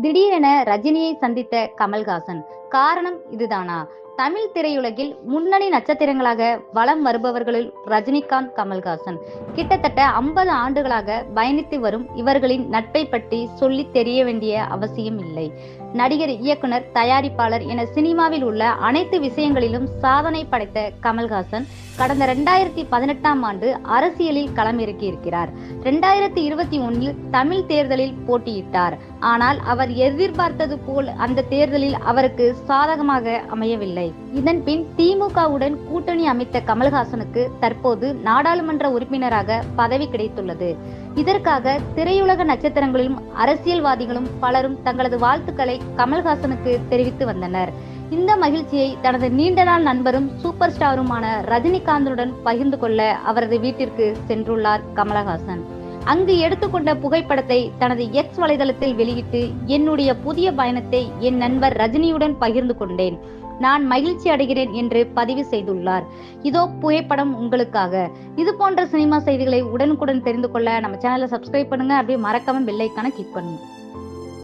திடீரென ரஜினியை சந்தித்த கமல்ஹாசன். காரணம் இதுதானா? தமிழ் திரையுலகில் முன்னணி நட்சத்திரங்களாக வலம் வருபவர்களில் ரஜினிகாந்த் கமல்ஹாசன். கிட்டத்தட்ட ஐம்பது ஆண்டுகளாக பயணித்து வரும் இவர்களின் நட்பை பற்றி சொல்லி தெரிய வேண்டிய அவசியம் இல்லை. நடிகர் இயக்குனர் தயாரிப்பாளர் என சினிமாவில் உள்ள அனைத்து விஷயங்களிலும் சாதனை படைத்த கமல்ஹாசன் கடந்த ரெண்டாயிரத்தி பதினெட்டாம் ஆண்டு அரசியலில் களமிறக்கி இருக்கிறார் ரெண்டாயிரத்தி இருபத்தி ஒன்னில் தமிழ் தேர்தலில் போட்டியிட்டார். ஆனால் அவர் எதிர்பார்த்தது போல் அந்த தேர்தலில் அவருக்கு சாதகமாக அமையவில்லை. இதன் பின் திமுகவுடன் கூட்டணி அமைத்த கமல்ஹாசனுக்கு தற்போது நாடாளுமன்ற உறுப்பினராக பதவி கிடைத்துள்ளது. இதற்காக திரையுலக நட்சத்திரங்களிலும் அரசியல்வாதிகளும் பலரும் தங்களது வாழ்த்துக்களை கமல்ஹாசனுக்கு தெரிவித்து வந்தனர். இந்த மகிழ்ச்சியை தனது நீண்ட நாள் நண்பரும் சூப்பர் ஸ்டாருமான ரஜினிகாந்துடன் பகிர்ந்து கொள்ள அவரது வீட்டிற்கு சென்றுள்ளார் கமலஹாசன். அங்கு எடுத்துக்கொண்ட புகைப்படத்தை தனது எக்ஸ் வலைதளத்தில் வெளியிட்டு என்னுடைய புதிய பயணத்தை என் நண்பர் ரஜினியுடன் பகிர்ந்து கொண்டேன். நான் மகிழ்ச்சி அடைகிறேன் என்று பதிவு செய்துள்ளார். இதோ புகைப்படம் உங்களுக்காக. இது போன்ற சினிமா செய்திகளை உடனுக்குடன் தெரிந்து கொள்ள நம்ம சேனலை சப்ஸ்கிரைப் பண்ணுங்க. அப்படியே மறக்காம பெல்லைக்கான கிளிக் பண்ணுங்க.